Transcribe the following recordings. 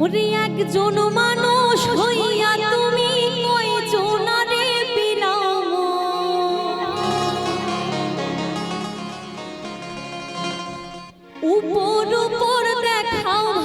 ওরে একজন মানুষ হইয়া তুমি কয়জনারে বিলাম? উপর উপর দেখাও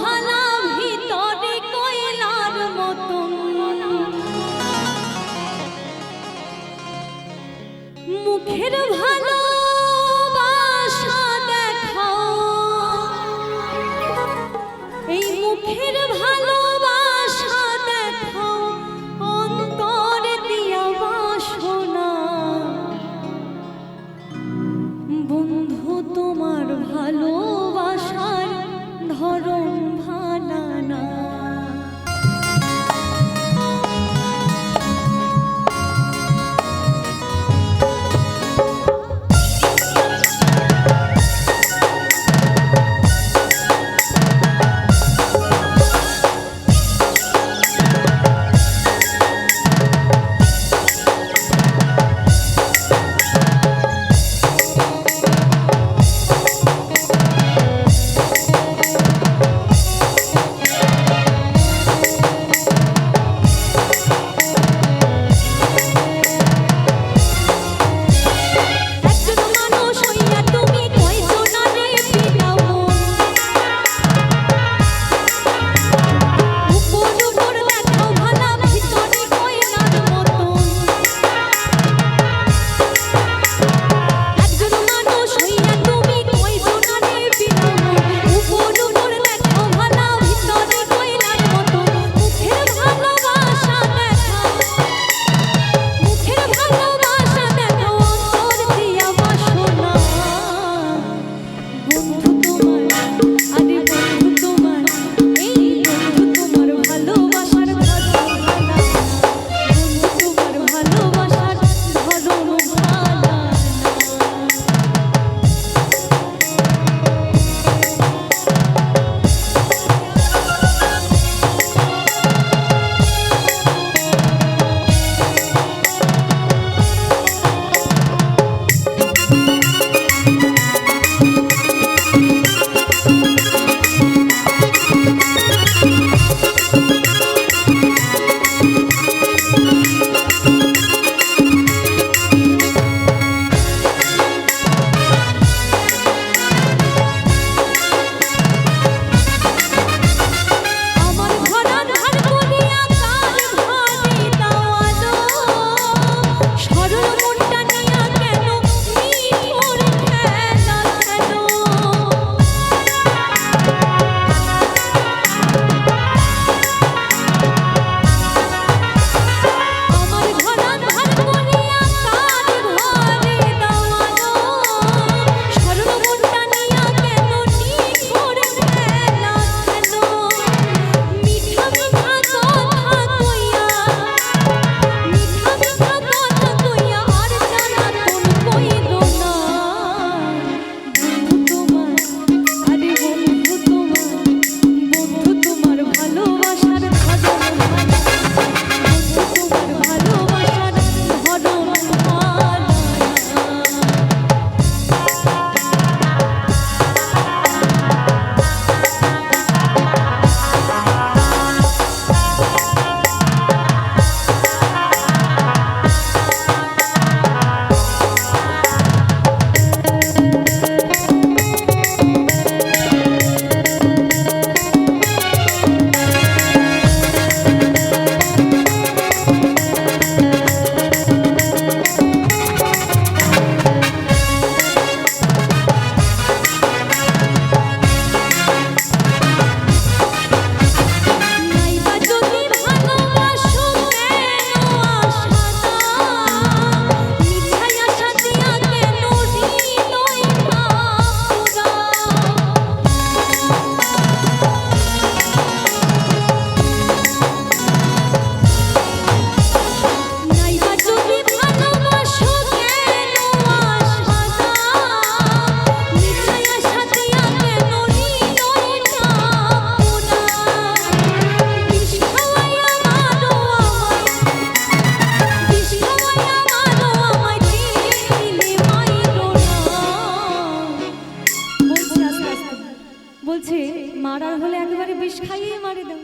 মারার হলে একেবারে বিষ খাইয়ে মারি দাও।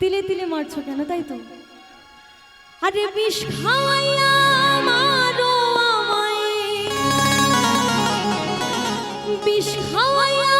তিলে তিলে মারছো কেন, তাই তো? আরে বিষ খাওয়াইয়া মারো আমায়। বিষ খাওয়াইয়া